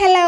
Hello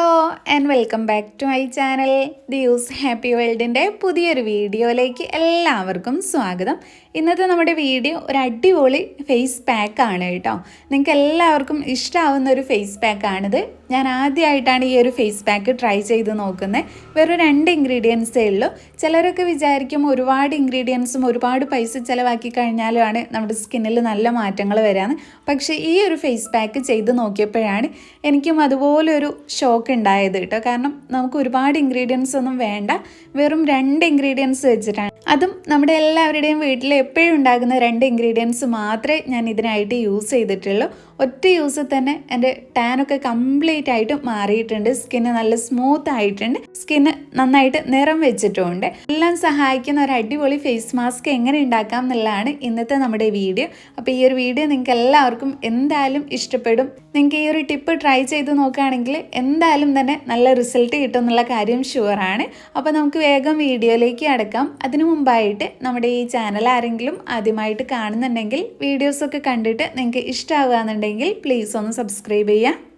and welcome back to my channel the use happy വേൾഡിന്റെ പുതിയൊരു വീഡിയോയിലേക്ക് എല്ലാവർക്കും സ്വാഗതം. ഇന്നത്തെ നമ്മുടെ വീഡിയോ ഒരു അടിപൊളി ഫേസ് പാക്കാണ് കേട്ടോ. നിങ്ങൾക്ക് എല്ലാവർക്കും ഇഷ്ടമാവുന്ന ഒരു ഫേസ് പാക്കാണിത് ഞാൻ ആദ്യമായിട്ടാണ് ഈ ഒരു ഫേസ് പാക്ക് ട്രൈ ചെയ്ത് നോക്കുന്നത്. വെറും രണ്ട് ഇൻഗ്രീഡിയൻസേ ഉള്ളൂ. ചിലരൊക്കെ വിചാരിക്കും ഒരുപാട് ഇൻഗ്രീഡിയൻസും ഒരുപാട് പൈസ ചിലവാക്കി കഴിഞ്ഞാലുമാണ് നമ്മുടെ സ്കിന്നിൽ നല്ല മാറ്റങ്ങൾ വരാമെന്ന് പക്ഷേ ഈ ഒരു ഫേസ് പാക്ക് ചെയ്ത് നോക്കിയപ്പോഴാണ് എനിക്കും അതുപോലെ ഒരു ഷോക്ക് ഉണ്ടായത് കേട്ടോ. കാരണം നമുക്ക് ഒരുപാട് ഇൻഗ്രീഡിയൻസ് ഒന്നും വേണ്ട. വെറും രണ്ട് ഇൻഗ്രീഡിയൻസ് വെച്ചിട്ടാണ്. അതും നമ്മുടെ എല്ലാവരുടെയും വീട്ടിൽ എപ്പോഴും ഉണ്ടാകുന്ന രണ്ട് ഇൻഗ്രീഡിയൻസ് മാത്രമേ ഞാൻ ഇതിനായിട്ട് യൂസ് ചെയ്തിട്ടുള്ളൂ. ഒറ്റ യൂസിൽ തന്നെ എന്റെ ടാനൊക്കെ കംപ്ലീറ്റ് ആയിട്ട് മാറിയിട്ടുണ്ട്. സ്കിന്ന് നല്ല സ്മൂത്ത് ആയിട്ടുണ്ട്. സ്കിന്ന് നന്നായിട്ട് നിറം വെച്ചിട്ടുണ്ട്. എല്ലാം സഹായിക്കുന്ന ഒരു അടിപൊളി ഫേസ് മാസ്ക് എങ്ങനെ ഉണ്ടാക്കാം എന്നുള്ളതാണ് ഇന്നത്തെ നമ്മുടെ വീഡിയോ അപ്പോൾ ഈ ഒരു വീഡിയോ നിങ്ങൾക്ക് എല്ലാവർക്കും എന്തായാലും ഇഷ്ടപ്പെടും. നിങ്ങൾക്ക് ഈ ഒരു ടിപ്പ് ട്രൈ ചെയ്ത് നോക്കുകയാണെങ്കിൽ എന്തായാലും തന്നെ നല്ല റിസൾട്ട് കിട്ടും എന്നുള്ള കാര്യം ഷുവറാണ് അപ്പോൾ നമുക്ക് വേഗം വീഡിയോയിലേക്ക് അടക്കാം അതിനു മുമ്പായിട്ട് നമ്മുടെ ഈ ചാനൽ ആരെങ്കിലും ആദ്യമായിട്ട് കാണുന്നുണ്ടെങ്കിൽ വീഡിയോസൊക്കെ കണ്ടിട്ട് നിങ്ങൾക്ക് ഇഷ്ടമാവുകയെന്നുണ്ടെങ്കിൽ പ്ലീസ് ഒന്ന് സബ്സ്ക്രൈബ് ചെയ്യുക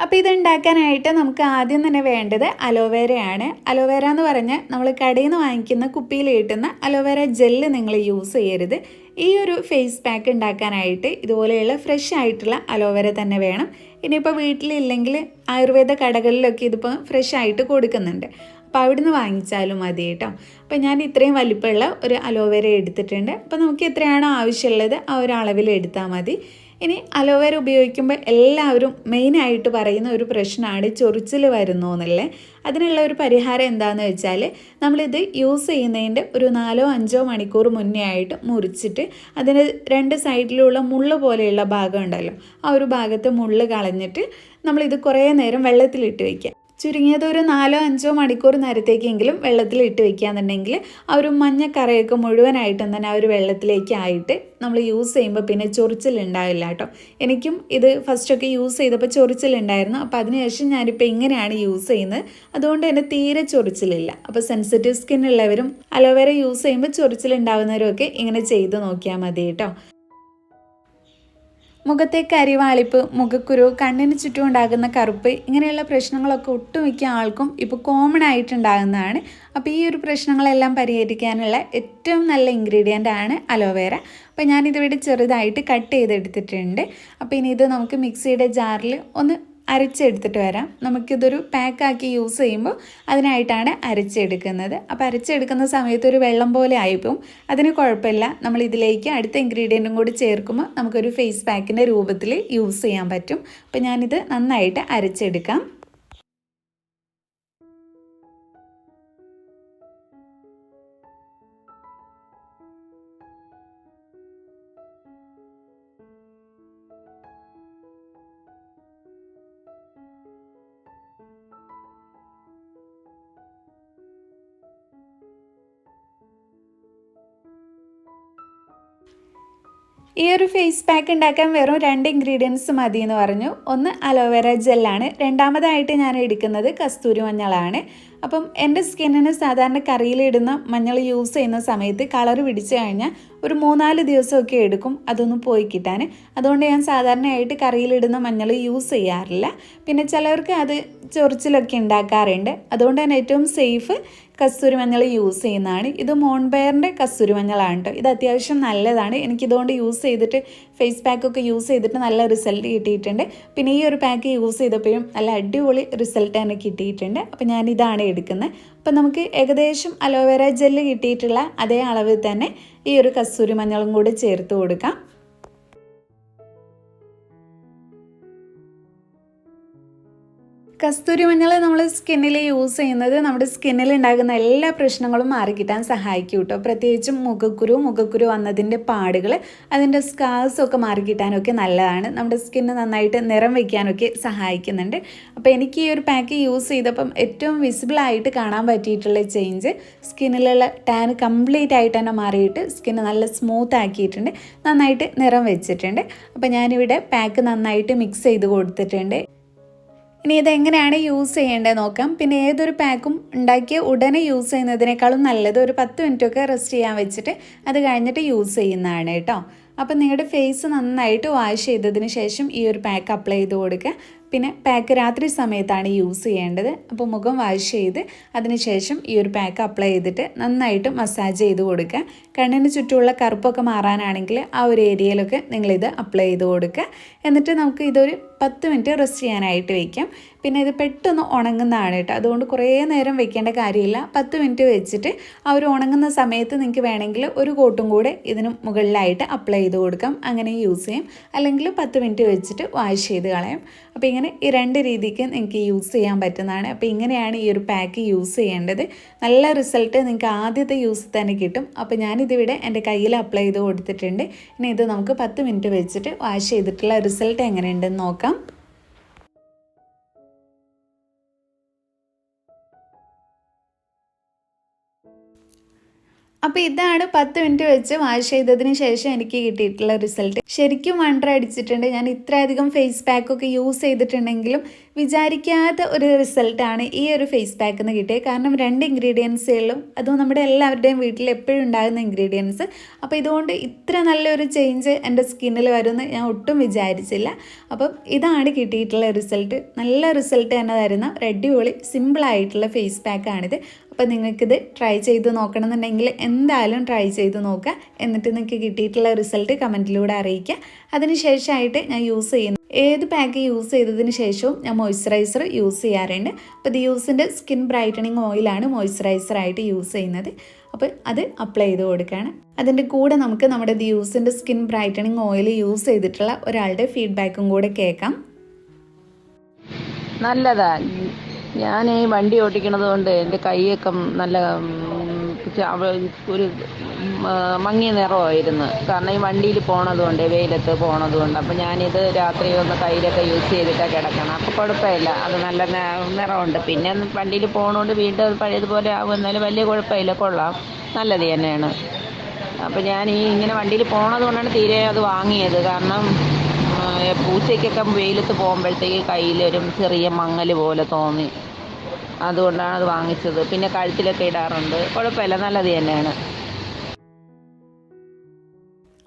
അപ്പോൾ ഇത് ഉണ്ടാക്കാനായിട്ട് നമുക്ക് ആദ്യം തന്നെ വേണ്ടത് അലോവേരയാണ്. അലോവേര എന്ന് പറഞ്ഞാൽ നമ്മൾ കടയിൽ നിന്ന് വാങ്ങിക്കുന്ന കുപ്പിയിൽ കിട്ടുന്ന അലോവേര ജെല്ല് നിങ്ങൾ യൂസ് ചെയ്യരുത്. ഈ ഒരു ഫേസ് പാക്ക് ഉണ്ടാക്കാനായിട്ട് ഇതുപോലെയുള്ള ഫ്രഷ് ആയിട്ടുള്ള അലോവേര തന്നെ വേണം. ഇനിയിപ്പോൾ വീട്ടിലില്ലെങ്കിൽ ആയുർവേദ കടകളിലൊക്കെ ഇതിപ്പോൾ ഫ്രഷ് ആയിട്ട് കൊടുക്കുന്നുണ്ട്. അപ്പോൾ അവിടുന്ന് വാങ്ങിച്ചാലും മതി കേട്ടോ. അപ്പോൾ ഞാൻ ഇത്രയും വലിപ്പമുള്ള ഒരു അലോവേര എടുത്തിട്ടുണ്ട്. അപ്പോൾ നമുക്ക് എത്രയാണോ ആവശ്യമുള്ളത് ആ ഒരു അളവിൽ എടുത്താൽ മതി. ഇനി അലോവേര ഉപയോഗിക്കുമ്പോൾ എല്ലാവരും മെയിനായിട്ട് പറയുന്ന ഒരു പ്രശ്നമാണ് ചൊറിച്ചിൽ വരുന്നു എന്നല്ലേ. അതിനുള്ള ഒരു പരിഹാരം എന്താണെന്ന് വെച്ചാൽ നമ്മളിത് യൂസ് ചെയ്യുന്നതിന്റെ ഒരു നാലോ അഞ്ചോ മണിക്കൂർ മുന്നേ ആയിട്ട് മുറിച്ചിട്ട് അതിന് രണ്ട് സൈഡിലുള്ള മുള്ള് പോലെയുള്ള ഭാഗം ഉണ്ടല്ലോ ആ ഒരു ഭാഗത്ത് മുള്ള് കളഞ്ഞിട്ട് നമ്മളിത് കുറേ നേരം വെള്ളത്തിലിട്ട് വയ്ക്കുക ചുരുങ്ങിയത് ഒരു നാലോ അഞ്ചോ മണിക്കൂർ നേരത്തേക്കെങ്കിലും വെള്ളത്തിൽ ഇട്ട് വെക്കുകയാണെന്നുണ്ടെങ്കിൽ ആ ഒരു മഞ്ഞക്കറയൊക്കെ മുഴുവനായിട്ടും തന്നെ ആ ഒരു വെള്ളത്തിലേക്ക് ആയിട്ട് നമ്മൾ യൂസ് ചെയ്യുമ്പോൾ പിന്നെ ചൊറിച്ചിലുണ്ടാവില്ല കേട്ടോ. എനിക്കും ഇത് ഫസ്റ്റൊക്കെ യൂസ് ചെയ്തപ്പോൾ ചൊറിച്ചിലുണ്ടായിരുന്നു. അപ്പോൾ അതിനുശേഷം ഞാനിപ്പോൾ ഇങ്ങനെയാണ് യൂസ് ചെയ്യുന്നത്. അതുകൊണ്ട് തന്നെ തീരെ ചൊറിച്ചിലില്ല. അപ്പോൾ സെൻസിറ്റീവ് സ്കിൻ ഉള്ളവരും അലോവേര യൂസ് ചെയ്യുമ്പോൾ ചൊറിച്ചിലുണ്ടാവുന്നവരും ഒക്കെ ഇങ്ങനെ ചെയ്ത് നോക്കിയാൽ മതി കേട്ടോ. മുഖത്തെ കരിവാളിപ്പ് മുഖക്കുരു കണ്ണിന് ചുറ്റും ഉണ്ടാകുന്ന കറുപ്പ് ഇങ്ങനെയുള്ള പ്രശ്നങ്ങളൊക്കെ ഒട്ടുമിക്ക ആൾക്കും ഇപ്പോൾ കോമൺ ആയിട്ടുണ്ടാകുന്നതാണ്. അപ്പോൾ ഈ ഒരു പ്രശ്നങ്ങളെല്ലാം പരിഹരിക്കാനുള്ള ഏറ്റവും നല്ല ഇൻഗ്രീഡിയന്റ് ആണ് അലോവേര. അപ്പോൾ ഞാനിതിവിടെ ചെറുതായിട്ട് കട്ട് ചെയ്തെടുത്തിട്ടുണ്ട്. അപ്പോൾ ഇനി ഇത് നമുക്ക് മിക്സിയുടെ ജാറിൽ ഒന്ന് അരച്ചെടുത്തിട്ട് വരാം. നമുക്കിതൊരു പാക്കാക്കി യൂസ് ചെയ്യുമ്പോൾ അതിനായിട്ടാണ് അരച്ചെടുക്കുന്നത്. അപ്പോൾ അരച്ചെടുക്കുന്ന സമയത്ത് ഒരു വെള്ളം പോലെ ആയിപ്പോവും. അതിന് കുഴപ്പമില്ല. നമ്മൾ ഇതിലേക്ക് അടുത്ത ഇൻഗ്രീഡിയന്റും കൂടി ചേർക്കുമ്പോൾ നമുക്കൊരു ഫേസ് പാക്കിന്റെ രൂപത്തിൽ യൂസ് ചെയ്യാൻ പറ്റും. അപ്പോൾ ഞാനിത് നന്നായിട്ട് അരച്ചെടുക്കാം. ഈ ഒരു ഫേസ് പാക്ക് ഉണ്ടാക്കാൻ വെറും രണ്ട് ഇൻഗ്രീഡിയൻസ് മതി എന്ന് പറഞ്ഞു. ഒന്ന് അലോവേര ജെല്ലാണ്. രണ്ടാമതായിട്ട് ഞാൻ എടുക്കുന്നത് കസ്തൂരി മഞ്ഞളാണ്. അപ്പം എന്റെ സ്കിന്നിന് സാധാരണ കറിയിലിടുന്ന മഞ്ഞൾ യൂസ് ചെയ്യുന്ന സമയത്ത് കളർ പിടിച്ചു കഴിഞ്ഞാൽ ഒരു മൂന്നാൽ ദിവസമൊക്കെ എടുക്കും. അതൊന്ന് പോയി കിട്ടാൻ. അതുകൊണ്ട് ഞാൻ സാധാരണയായിട്ട് കറിയിലിടുന്ന മഞ്ഞൾ യൂസ് ചെയ്യാറില്ല. പിന്നെ ചിലവർക്ക് അത് ചൊറിച്ചിലൊക്കെ ഉണ്ടാക്കാറുണ്ട്. അതുകൊണ്ട് തന്നെ ഏറ്റവും സേഫ് കസ്തൂരി മഞ്ഞൾ യൂസ് ചെയ്യുന്നതാണ്. ഇത് മോൺബെയറിന്റെ കസ്തൂരി മഞ്ഞളാണ് കേട്ടോ. ഇത് അത്യാവശ്യം നല്ലതാണ്. എനിക്കിതുകൊണ്ട് യൂസ് ചെയ്തിട്ട് ഫേസ് പാക്കൊക്കെ യൂസ് ചെയ്തിട്ട് നല്ല റിസൾട്ട് കിട്ടിയിട്ടുണ്ട്. പിന്നെ ഈ ഒരു പാക്ക് യൂസ് ചെയ്തപ്പോഴും നല്ല അടിപൊളി റിസൾട്ട് തന്നെ കിട്ടിയിട്ടുണ്ട്. അപ്പോൾ ഞാൻ ഇതാണ് എടുക്കുന്നത്. അപ്പോൾ നമുക്ക് ഏകദേശം അലോവേര ജെല്ല് കിട്ടിയിട്ടുള്ള അതേ അളവിൽ തന്നെ ഈ ഒരു കസ്തൂരി മഞ്ഞളും കൂടി ചേർത്ത് കൊടുക്കാം. കസ്തൂരി മഞ്ഞൾ നമ്മൾ സ്കിന്നിൽ യൂസ് ചെയ്യുന്നത് നമ്മുടെ സ്കിന്നിൽ ഉണ്ടാകുന്ന എല്ലാ പ്രശ്നങ്ങളും മാറിക്കിട്ടാൻ സഹായിക്കും കേട്ടോ. പ്രത്യേകിച്ചും മുഖക്കുരു മുഖക്കുരു വന്നതിന്റെ പാടുകൾ അതിന്റെ സ്കാർസ് ഒക്കെ മാറിക്കിട്ടാനൊക്കെ നല്ലതാണ്. നമ്മുടെ സ്കിന്ന് നന്നായിട്ട് നിറം വയ്ക്കാനൊക്കെ സഹായിക്കുന്നുണ്ട്. അപ്പോൾ എനിക്ക് ഈ ഒരു പാക്ക് യൂസ് ചെയ്തപ്പം ഏറ്റവും വിസിബിളായിട്ട് കാണാൻ പറ്റിയിട്ടുള്ള ചേഞ്ച് സ്കിന്നിലുള്ള ടാൻ കംപ്ലീറ്റ് ആയിട്ട് തന്നെ മാറിയിട്ട് സ്കിന്ന് നല്ല സ്മൂത്ത് ആക്കിയിട്ടുണ്ട്. നന്നായിട്ട് നിറം വെച്ചിട്ടുണ്ട്. അപ്പോൾ ഞാനിവിടെ പാക്ക് നന്നായിട്ട് മിക്സ് ചെയ്ത് കൊടുത്തിട്ടുണ്ട്. ഇനി ഇതെങ്ങനെയാണ് യൂസ് ചെയ്യേണ്ടത് നോക്കാം. പിന്നെ ഏതൊരു പാക്കും ഉണ്ടാക്കിയ ഉടനെ യൂസ് ചെയ്യുന്നതിനേക്കാളും നല്ലത് ഒരു പത്ത് മിനിറ്റൊക്കെ റെസ്റ്റ് ചെയ്യാൻ വെച്ചിട്ട് അത് കഴിഞ്ഞിട്ട് യൂസ് ചെയ്യുന്നതാണ് കേട്ടോ. അപ്പം നിങ്ങളുടെ ഫേസ് നന്നായിട്ട് വാഷ് ചെയ്തതിന് ശേഷം ഈ ഒരു പാക്ക് അപ്ലൈ ചെയ്ത് കൊടുക്കുക. പിന്നെ പാക്ക് രാത്രി സമയത്താണ് യൂസ് ചെയ്യേണ്ടത്. അപ്പോൾ മുഖം വാഷ് ചെയ്ത് അതിനുശേഷം ഈ ഒരു പാക്ക് അപ്ലൈ ചെയ്തിട്ട് നന്നായിട്ട് മസാജ് ചെയ്ത് കൊടുക്കുക. കണ്ണിന് ചുറ്റുമുള്ള കറുപ്പൊക്കെ മാറാനാണെങ്കിൽ ആ ഒരു ഏരിയയിലൊക്കെ നിങ്ങളിത് അപ്ലൈ ചെയ്ത് കൊടുക്കുക. എന്നിട്ട് നമുക്ക് ഇതൊരു പത്ത് മിനിറ്റ് റെസ്റ്റ് ചെയ്യാനായിട്ട് വയ്ക്കാം പിന്നെ ഇത് പെട്ടെന്ന് ഉണങ്ങുന്നതാണ് കേട്ടോ. അതുകൊണ്ട് കുറേ നേരം വെക്കേണ്ട കാര്യമില്ല. പത്ത് മിനിറ്റ് വെച്ചിട്ട് ആ ഒരു ഉണങ്ങുന്ന സമയത്ത് നിങ്ങൾക്ക് വേണമെങ്കിൽ ഒരു കോട്ടും കൂടെ ഇതിന് മുകളിലായിട്ട് അപ്ലൈ ചെയ്ത് കൊടുക്കാം. അങ്ങനെ യൂസ് ചെയ്യാം. അല്ലെങ്കിൽ പത്ത് മിനിറ്റ് വെച്ചിട്ട് വാഷ് ചെയ്ത് കളയാം. അപ്പോൾ ഇങ്ങനെ ഈ രണ്ട് രീതിക്ക് നിങ്ങൾക്ക് യൂസ് ചെയ്യാൻ പറ്റുന്നതാണ്. അപ്പോൾ ഇങ്ങനെയാണ് ഈ ഒരു പാക്ക് യൂസ് ചെയ്യേണ്ടത്. നല്ല റിസൾട്ട് നിങ്ങൾക്ക് ആദ്യത്തെ യൂസ് തന്നെ കിട്ടും. അപ്പോൾ ഞാനിതിവിടെ എന്റെ കയ്യിൽ അപ്ലൈ ചെയ്ത് കൊടുത്തിട്ടുണ്ട്. ഇനി ഇത് നമുക്ക് പത്ത് മിനിറ്റ് വെച്ചിട്ട് വാഷ് ചെയ്തിട്ടുള്ള റിസൾട്ട് എങ്ങനെയുണ്ടെന്ന് നോക്കാം. അപ്പോൾ ഇതാണ് പത്ത് മിനിറ്റ് വെച്ച് വാഷ് ചെയ്തതിന് ശേഷം എനിക്ക് കിട്ടിയിട്ടുള്ള റിസൾട്ട്. ശരിക്കും വണ്ടർ അടിച്ചിട്ടുണ്ട്. ഞാൻ ഇത്രയധികം ഫേസ് പാക്കൊക്കെ യൂസ് ചെയ്തിട്ടുണ്ടെങ്കിലും വിചാരിക്കാത്ത ഒരു റിസൾട്ടാണ് ഈ ഒരു ഫേസ് പാക്ക് എന്ന് കിട്ടിയത്. കാരണം രണ്ട് ഇൻഗ്രീഡിയൻസുകളും അതും നമ്മുടെ എല്ലാവരുടെയും വീട്ടിൽ എപ്പോഴും ഉണ്ടാകുന്ന ഇൻഗ്രീഡിയൻസ് അപ്പോൾ ഇതുകൊണ്ട് ഇത്ര നല്ലൊരു ചേഞ്ച് എന്റെ സ്കിന്നിൽ വരുമെന്ന് ഞാൻ ഒട്ടും വിചാരിച്ചില്ല. അപ്പം ഇതാണ് കിട്ടിയിട്ടുള്ള റിസൾട്ട് നല്ല റിസൾട്ട് തന്നെ തരുന്ന ഒരു അടിപൊളി സിമ്പിളായിട്ടുള്ള ഫേസ് പാക്കാണിത് അപ്പോൾ നിങ്ങൾക്കിത് ട്രൈ ചെയ്ത് നോക്കണമെന്നുണ്ടെങ്കിൽ എന്തായാലും ട്രൈ ചെയ്ത് നോക്കുക. എന്നിട്ട് നിങ്ങൾക്ക് കിട്ടിയിട്ടുള്ള റിസൾട്ട് കമന്റിലൂടെ അറിയിക്കുക. അതിനുശേഷമായിട്ട് ഞാൻ യൂസ് ചെയ്യുന്നു ഏത് പാക്ക് യൂസ് ചെയ്തതിന് ശേഷവും ഞാൻ മോയ്സ്ചറൈസർ യൂസ് ചെയ്യാറുണ്ട്. അപ്പോൾ യൂസിന്റെ സ്കിൻ ബ്രൈറ്റനിങ് ഓയിലാണ് മോയ്സ്ചറൈസറായിട്ട് യൂസ് ചെയ്യുന്നത്. അപ്പോൾ അത് അപ്ലൈ ചെയ്ത് കൊടുക്കുകയാണ്. അതിന്റെ കൂടെ നമുക്ക് നമ്മുടെ യൂസിന്റെ സ്കിൻ ബ്രൈറ്റനിങ് ഓയിൽ യൂസ് ചെയ്തിട്ടുള്ള ഒരാളുടെ ഫീഡ്ബാക്കും കൂടെ കേൾക്കാം. നല്ലതാ. ഞാൻ ഈ വണ്ടി ഓടിക്കണത് കൊണ്ട് എന്റെ കൈയൊക്കെ നല്ല ഒരു മങ്ങിയ നിറമായിരുന്നു. കാരണം ഈ വണ്ടിയിൽ പോണത് കൊണ്ട് വെയിലത്ത് പോണത് കൊണ്ട്. അപ്പം ഞാനിത് രാത്രി ഒന്ന് കയ്യിലൊക്കെ യൂസ് ചെയ്തിട്ടാണ് കിടക്കണം. അപ്പോൾ കുഴപ്പമില്ല. അത് നല്ല നിറമുണ്ട്. പിന്നെ വണ്ടിയിൽ പോണോണ്ട് വീണ്ടും പഴയതുപോലെ ആവും എന്നാലും വലിയ കുഴപ്പമില്ല. കൊള്ളാം. നല്ലത് തന്നെയാണ്. അപ്പം ഞാൻ ഈ ഇങ്ങനെ വണ്ടിയിൽ പോണത് കൊണ്ടാണ് തീരെ അത് വാങ്ങിയത്. കാരണം പൂച്ചയ്ക്കൊക്കെ വെയിലത്ത് പോകുമ്പോഴത്തേക്ക് കയ്യിലൊരു ചെറിയ മങ്ങൽ പോലെ തോന്നി. അതുകൊണ്ടാണ് അത് വാങ്ങിച്ചത്. പിന്നെ കഴുത്തിലൊക്കെ ഇടാറുണ്ട്. കുഴപ്പമില്ല. നല്ലത് തന്നെയാണ്.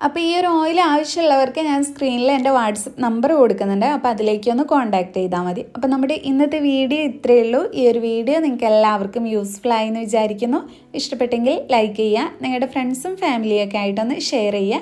അപ്പോൾ ഈ ഒരു ഓയിൽ ആവശ്യമുള്ളവർക്ക് ഞാൻ സ്ക്രീനിൽ എന്റെ വാട്സപ്പ് നമ്പർ കൊടുക്കുന്നുണ്ട്. അപ്പോൾ അതിലേക്ക് ഒന്ന് കോൺടാക്ട് ചെയ്താൽ മതി. അപ്പോൾ നമ്മുടെ ഇന്നത്തെ വീഡിയോ ഇത്രയേ ഉള്ളൂ. ഈ ഒരു വീഡിയോ നിങ്ങൾക്ക് എല്ലാവർക്കും യൂസ്ഫുൾ ആയെന്ന് വിചാരിക്കുന്നു. ഇഷ്ടപ്പെട്ടെങ്കിൽ ലൈക്ക് ചെയ്യുക. നിങ്ങളുടെ ഫ്രണ്ട്സും ഫാമിലിയൊക്കെ ആയിട്ടൊന്ന് ഷെയർ ചെയ്യുക.